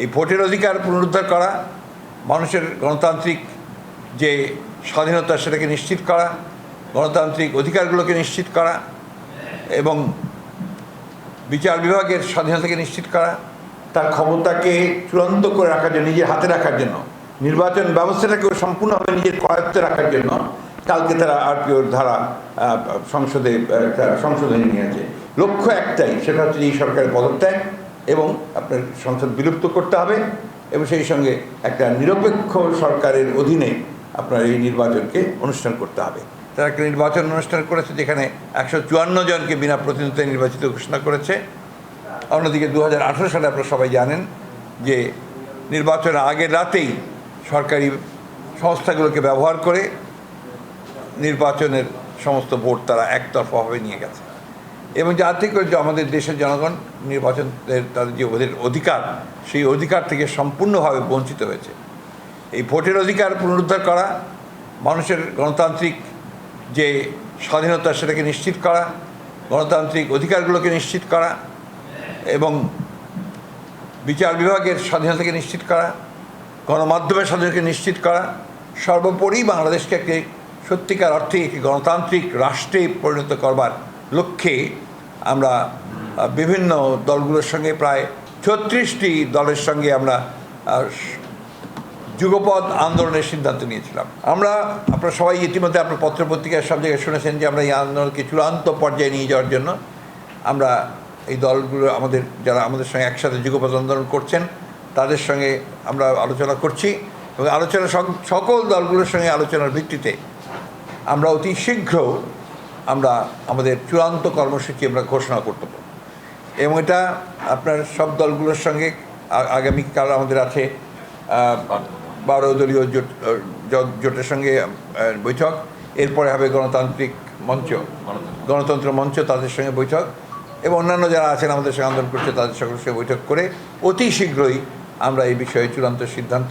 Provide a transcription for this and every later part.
এই ভোটের অধিকার পুনরুদ্ধার করা, মানুষের গণতান্ত্রিক যে স্বাধীনতা সেটাকে নিশ্চিত করা, গণতান্ত্রিক অধিকারগুলোকে নিশ্চিত করা এবং বিচার বিভাগের স্বাধীনতাকে নিশ্চিত করা, তার ক্ষমতাকে চূড়ান্ত করে রাখার জন্য, নিজের হাতে রাখার জন্য, নির্বাচন ব্যবস্থাটাকেও সম্পূর্ণভাবে নিজের করায়ত্তে রাখার জন্য কালকে তারা আরপিওর ধারা সংসদে সংশোধনী নিয়েছে। লক্ষ্য একটাই, সেটা হচ্ছে এই সরকারের পদত্যাগ। এবং আপনার সংসদ বিলুপ্ত করতে হবে এবং সেই সঙ্গে একটা নিরপেক্ষ সরকারের অধীনে আপনার এই নির্বাচনকে অনুষ্ঠান করতে হবে। তারা একটা নির্বাচন অনুষ্ঠান করেছে যেখানে একশো চুয়ান্ন জনকে বিনা প্রতিনিধিত্বে নির্বাচিত ঘোষণা করেছে। অন্যদিকে দু হাজার আঠেরো সালে আপনারা সবাই জানেন যে নির্বাচনের আগের রাতেই সরকারি সংস্থাগুলোকে ব্যবহার করে নির্বাচনের সমস্ত ভোট তারা একতরফাভাবে নিয়ে গেছে। এবং যাতে করে যে আমাদের দেশের জনগণ নির্বাচনের তাদের যে ওদের অধিকার, সেই অধিকার থেকে সম্পূর্ণভাবে বঞ্চিত হয়েছে। এই ভোটের অধিকার পুনরুদ্ধার করা, মানুষের গণতান্ত্রিক যে স্বাধীনতা সেটাকে নিশ্চিত করা, গণতান্ত্রিক অধিকারগুলোকে নিশ্চিত করা এবং বিচার বিভাগের স্বাধীনতাকে নিশ্চিত করা, গণমাধ্যমের স্বাধীনতাকে নিশ্চিত করা, সর্বোপরি বাংলাদেশকে একটি সত্যিকার অর্থে একটি গণতান্ত্রিক রাষ্ট্রে পরিণত করবার লক্ষ্যে আমরা বিভিন্ন দলগুলোর সঙ্গে প্রায় ছত্রিশটি দলের সঙ্গে আমরা যুগপদ আন্দোলনের সিদ্ধান্ত নিয়েছিলাম। আমরা, আপনারা সবাই ইতিমধ্যে আপনার পত্রপত্রিকায় সব জায়গায় শুনেছেন যে আমরা এই আন্দোলনকে চূড়ান্ত পর্যায়ে নিয়ে যাওয়ার জন্য আমরা এই দলগুলো আমাদের, যারা আমাদের সঙ্গে একসাথে যুগপৎ আন্দোলন করছেন, তাদের সঙ্গে আমরা আলোচনা করছি এবং আলোচনা সকল দলগুলোর সঙ্গে আলোচনার ভিত্তিতে আমরা অতি শীঘ্র আমরা আমাদের চূড়ান্ত কর্মসূচি আমরা ঘোষণা করতে পারব। এবং এটা আপনার সব দলগুলোর সঙ্গে আগামীকাল আমাদের আছে বারো দলীয় জোট জোটের সঙ্গে বৈঠক। এরপরে হবে গণতান্ত্রিক মঞ্চ, গণতন্ত্র মঞ্চ তাদের সঙ্গে বৈঠক। এবং অন্যান্য যারা আছেন আমাদের সঙ্গে আন্দোলন করছে তাদের সঙ্গে বৈঠক করে অতি শীঘ্রই আমরা এই বিষয়ে চূড়ান্ত সিদ্ধান্ত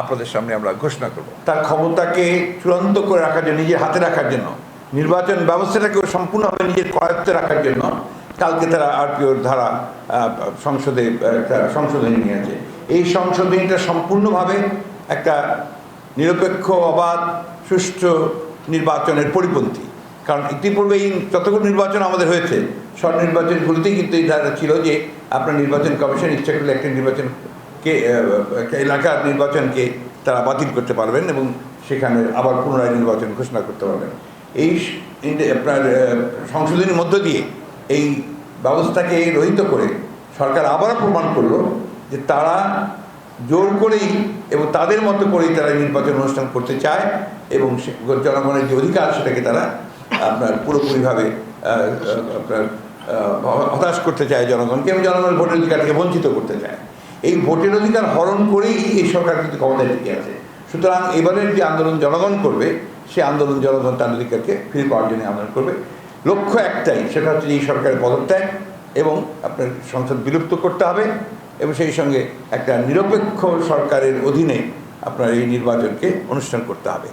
আপনাদের সামনে আমরা ঘোষণা করব। তার ক্ষমতাকে চূড়ান্ত করে রাখার জন্য, নিজের হাতে রাখার জন্য। নির্বাচন ব্যবস্থাটাকেও সম্পূর্ণভাবে নিজের করায়ত্তে রাখার জন্য কালকে তারা আরপিওর ধারা সংসদে সংশোধনী নিয়েছে। এই সংশোধনীটা সম্পূর্ণভাবে একটা নিরপেক্ষ, অবাধ, সুষ্ঠু নির্বাচনের পরিপন্থী। কারণ ইতিপূর্বে এই যতগুলো নির্বাচন আমাদের হয়েছে, সব নির্বাচনগুলোতেই কিন্তু এই ধারা ছিল যে আপনার নির্বাচন কমিশন ইচ্ছা করলে একটা নির্বাচনকে এলাকার নির্বাচনকে তারা বাতিল করতে পারবেন এবং সেখানে আবার পুনরায় নির্বাচন ঘোষণা করতে পারবেন। এই আপনার সংশোধনীর মধ্য দিয়ে এই ব্যবস্থাকে রহিত করে সরকার আবারও প্রমাণ করল যে তারা জোর করেই এবং তাদের মতো করেই তারা নির্বাচন অনুষ্ঠান করতে চায় এবং জনগণের যে অধিকার সেটাকে তারা আপনার পুরোপুরিভাবে আপনার হতাশ করতে চায় জনগণকে এবং জনগণের ভোটের অধিকার থেকে বঞ্চিত করতে চায়। এই ভোটের অধিকার হরণ করেই এই সরকার কিন্তু ক্ষমতায় টিকে আছে। সুতরাং এবারের যে আন্দোলন জনগণ করবে সে আন্দোলন জনগণ তার অধিকারকে ফিরে পাওয়ার জন্য আন্দোলন করবে। লক্ষ্য একটাই, সেটা হচ্ছে এই সরকারের পদত্যাগ এবং আপনার সংসদ বিলুপ্ত করতে হবে এবং সেই সঙ্গে একটা নিরপেক্ষ সরকারের অধীনে আপনার এই নির্বাচনকে অনুষ্ঠান করতে হবে।